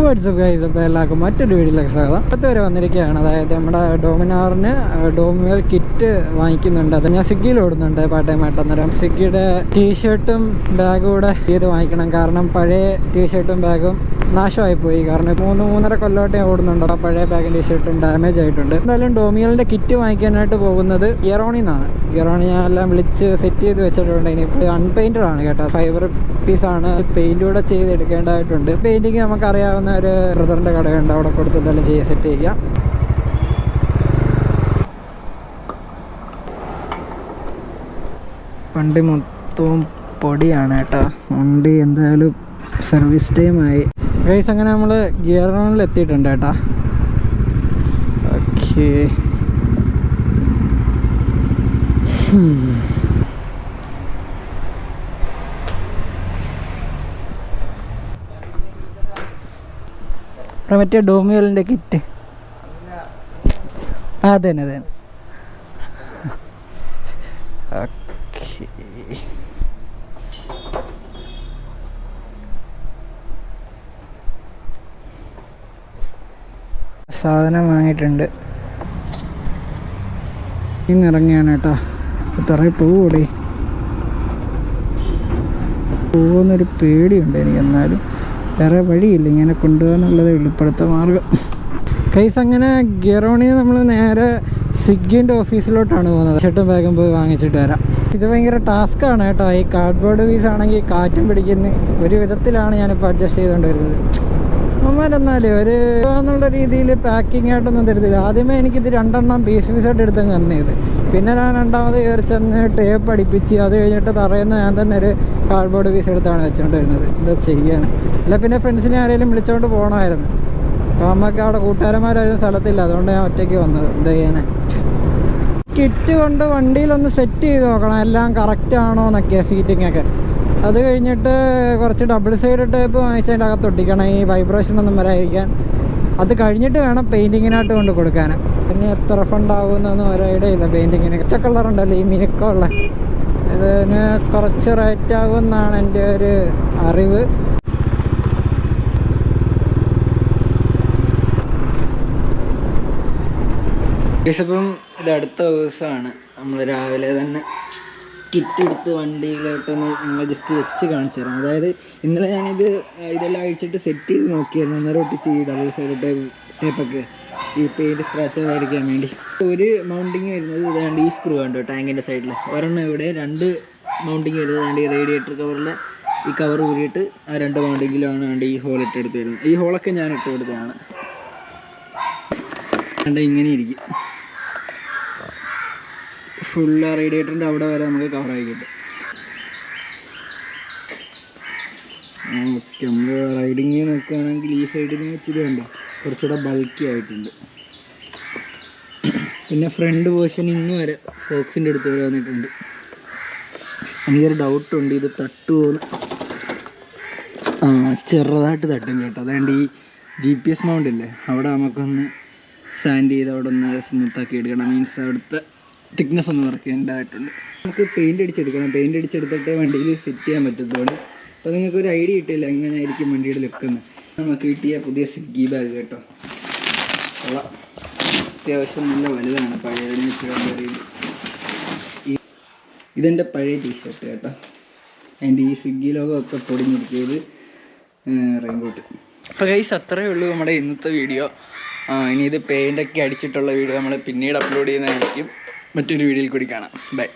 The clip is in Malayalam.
വാട്സപ്പ് ഗൈസ് അപ്പോൾ എല്ലാവർക്കും മറ്റൊരു വീഡിയോയിലേക്ക് സ്വാഗതം. പത്ത് വരെ വന്നിരിക്കുകയാണ്. അതായത് നമ്മുടെ ഡോമിനാറിന് ഡോമിനോർ കിറ്റ് വാങ്ങിക്കുന്നുണ്ട്. അത് ഞാൻ സ്വിഗ്ഗിയിൽ ഓടുന്നുണ്ട് പാട്ടേ അന്നേരം. സ്വിഗ്ഗിയുടെ ടീഷർട്ടും ബാഗും കൂടെ ചെയ്ത് വാങ്ങിക്കണം. കാരണം പഴയ ടീഷർട്ടും ബാഗും നാശമായി പോയി കാരണം മൂന്ന് മൂന്നര കൊല്ലോട്ടേ ഓടുന്നുണ്ട്. ആ പഴയ പാക്കിന്റെ ഷർട്ടും ഡാമേജ് ആയിട്ടുണ്ട്. എന്തായാലും ഡോമിയോളിന്റെ കിറ്റ് വാങ്ങിക്കാനായിട്ട് പോകുന്നത് ഇയറോണിൽ നിന്നാണ് ഇയറോണി ഞാൻ എല്ലാം വിളിച്ച് സെറ്റ് ചെയ്ത് വെച്ചിട്ടുണ്ട്. ഇനിയിപ്പോൾ അൺപെയിന്റഡ് ആണ് കേട്ടോ. ഫൈബർ പീസാണ് പെയിന്റ് കൂടെ ചെയ്തെടുക്കേണ്ടതായിട്ടുണ്ട്. പെയിന്റിങ് നമുക്ക് അറിയാവുന്ന ഒരു ബ്രദറിന്റെ കടയുണ്ട്. അവിടെ കൊടുത്ത് എന്തായാലും ചെയ്യാൻ സെറ്റ് ചെയ്യാം. വണ്ടി മൊത്തവും പൊടിയാണ് കേട്ടോ. വണ്ടി എന്തായാലും സർവീസ് ടൈമായി ഗൈസ് അങ്ങനെ നമ്മൾ ഗിയർ റൗണ്ടിൽ എത്തിയിട്ടുണ്ട് കേട്ടോ. ഓക്കെ മറ്റേ ഡോമിയോലിന്റെ കിറ്റ് അതെ തന്നെ അതെ ഓക്കെ സാധനം വാങ്ങിയിട്ടുണ്ട്. ഇന്ന് ഇറങ്ങിയാണ് കേട്ടോ. ഇത്ര പോവൂടെ. പോകുന്നൊരു പേടിയുണ്ട് എനിക്ക് എന്നാലും. വേറെ വഴിയില്ല. ഇങ്ങനെ കൊണ്ടുപോകാന്നുള്ളത് വെളിപ്പെടുത്ത മാർഗം. കൈസ് അങ്ങനെ ഗെറോണി നമ്മൾ നേരെ സ്വിഗ്ഗിന്റെ ഓഫീസിലോട്ടാണ് പോകുന്നത്. ചേട്ടും വേഗം പോയി വാങ്ങിച്ചിട്ട് വരാം. ഇത് ഭയങ്കര ടാസ്ക്കാണ് കേട്ടോ. ഈ കാർഡ്ബോർഡ് പീസ് ആണെങ്കിൽ കാറ്റും പിടിക്കുന്ന ഒരു വിധത്തിലാണ് ഞാനിപ്പോൾ അഡ്ജസ്റ്റ് ചെയ്തുകൊണ്ട് വരുന്നത് അമ്മമാരെന്നാലേ ഒരു എന്നുള്ള രീതിയിൽ പാക്കിംഗ് ആയിട്ടൊന്നും തരത്തില്ല. ആദ്യമേ എനിക്കിത് രണ്ടെണ്ണം പീസ് പീസായിട്ട് എടുത്തങ്ങ് തന്നത് പിന്നെ ഞാൻ രണ്ടാമത് കയറി ചെന്ന് ടേപ്പ് അടിപ്പിച്ച് അത് കഴിഞ്ഞിട്ട് തറയുന്ന ഞാൻ തന്നെ ഒരു കാർഡ്ബോർഡ് പീസ് എടുത്താണ് വെച്ചുകൊണ്ട് വരുന്നത് എന്താ ചെയ്യാണ് അല്ല പിന്നെ ഫ്രണ്ട്സിനെ ആരെങ്കിലും വിളിച്ചുകൊണ്ട് പോകണമായിരുന്നു അപ്പോൾ നമുക്ക് അവിടെ കൂട്ടുകാരന്മാരായിരുന്നു സ്ഥലത്തില്ല. അതുകൊണ്ട് ഞാൻ ഒറ്റയ്ക്ക് വന്നത്. എന്താ ചെയ്യാനേ? കിറ്റ് കൊണ്ട് വണ്ടിയിലൊന്ന് സെറ്റ് ചെയ്ത് നോക്കണം. എല്ലാം കറക്റ്റ് ആണോ എന്നൊക്കെ സീറ്റിംഗ് ഒക്കെ. അത് കഴിഞ്ഞിട്ട് കുറച്ച് ഡബിൾ സൈഡ് ടേപ്പ് വാങ്ങിച്ചതിന്റെ അകത്ത് ഒട്ടിക്കണം ഈ വൈബ്രേഷൻ ഒന്നും വരാതിരിക്കാൻ. അത് കഴിഞ്ഞിട്ട് വേണം പെയിന്റിങ്ങിനായിട്ട് കൊണ്ട് കൊടുക്കാൻ പിന്നെ എത്ര ഫണ്ട് ആകുമെന്നൊന്നും ഒരു ഐഡിയ ഇല്ല. പെയിന്റിങ്ങിന് പച്ച കളറുണ്ടല്ലോ ഈ മിനുക്കമുള്ള ഇതിന് കുറച്ച് റേറ്റ് ആകുമെന്നാണ് എന്റെ ഒരു അറിവ്. ഇപ്പം ഇത് അടുത്ത ദിവസമാണ്. നമ്മൾ രാവിലെ തന്നെ കിറ്റ് എടുത്ത് വണ്ടിയിലോട്ടൊന്ന് നിങ്ങൾ ജസ്റ്റ് വെച്ച് കാണിച്ചു തരാം. അതായത് ഇന്നലെ ഞാനിത് ഇതെല്ലാം അഴിച്ചിട്ട് സെറ്റ് ചെയ്ത് നോക്കിയായിരുന്നു. അന്നേരം ഒട്ടിച്ച് ഈ ഡബിൾ സൈഡ് ടേപ്പ് ടേപ്പൊക്കെ ഈ പെയിന്റ് സ്ക്രാച്ച് വരയ്ക്കാൻ വേണ്ടി. ഒരു മൗണ്ടിങ് വരുന്നത് ഇതാണ്ട് ഈ സ്ക്രൂ കണ്ടോ ടാങ്കിന്റെ സൈഡിൽ ഒരെണ്ണം ഇവിടെ രണ്ട് മൗണ്ടിങ് വരുന്നത് ഈ റേഡിയേറ്റർ കവറിലെ ഈ കവർ ഊരിയിട്ട് ആ രണ്ട് മൗണ്ടിങ്ങിലാണ് വേണ്ടി ഈ ഹോൾ ഇട്ടെടുത്ത് വരുന്നത് ഈ ഹോളൊക്കെ ഞാൻ ഇട്ട് കൊടുത്തതാണ്. ഇങ്ങനെ ഇരിക്കും. ഫുള്ള് റേഡിയേറ്ററിന്റെ അവിടെ വരെ നമുക്ക് കവറായി കിട്ടും. ഓക്കെ നമ്മൾ റൈഡിങ് നോക്കുകയാണെങ്കിൽ ഈ സൈഡിന് വെച്ചത് കണ്ടോ? കുറച്ചുകൂടെ ബൾക്കി ആയിട്ടുണ്ട്. പിന്നെ ഫ്രണ്ട് പോർഷൻ ഇന്ന് വരെ ഫോക്സിന്റെ അടുത്ത് വരെ വന്നിട്ടുണ്ട്. എനിക്കൊരു ഡൗട്ടുണ്ട് ഇത് തട്ടുമോന്ന് ആ ചെറുതായിട്ട് തട്ടും കേട്ടോ. അതുകൊണ്ട് ഈ ജി പി എസ് മൗണ്ട് ഇല്ലേ? അവിടെ നമുക്കൊന്ന് സാൻഡ് ചെയ്ത് അവിടെ ഒന്ന് സ്മൂത്താക്കി എടുക്കണം. മീൻസ് അവിടുത്തെ തിക്നെസ് ഒന്നും വർക്കേണ്ടതായിട്ടുണ്ട് നമുക്ക് പെയിന്റ് അടിച്ചെടുക്കണം. പെയിന്റ് അടിച്ചെടുത്തിട്ട് വണ്ടിയിൽ സെറ്റ് ചെയ്യാൻ പറ്റത്തുള്ളൂ. അപ്പോൾ നിങ്ങൾക്ക് ഒരു ഐഡിയ കിട്ടില്ല എങ്ങനെയായിരിക്കും വണ്ടിയുടെ ലുക്കെന്ന് നമുക്ക് കിട്ടിയ പുതിയ സിഗ്ഗി ബാഗ് കേട്ടോ. കൊള്ളാം. അത്യാവശ്യം നല്ല വലുതാണ്. പഴയതിനെ വെച്ച് ഇതെന്റെ പഴയ ടീഷർട്ട് കേട്ടോ. അതിന്റെ ഈ സ്വിഗ്ഗി ലോഗോ ഒക്കെ പൊടിഞ്ഞിരിക്കിയത് റെയിൻകോട്ട് അപ്പോൾ ഗൈസ് അത്രയേ ഉള്ളൂ നമ്മുടെ ഇന്നത്തെ വീഡിയോ ഇനി ഇത് പെയിന്റൊക്കെ അടിച്ചിട്ടുള്ള വീഡിയോ നമ്മൾ പിന്നീട് അപ്ലോഡ് ചെയ്യുന്നതായിരിക്കും. മറ്റൊരു വീഡിയോയിൽ കൂടി കാണാം. ബൈ.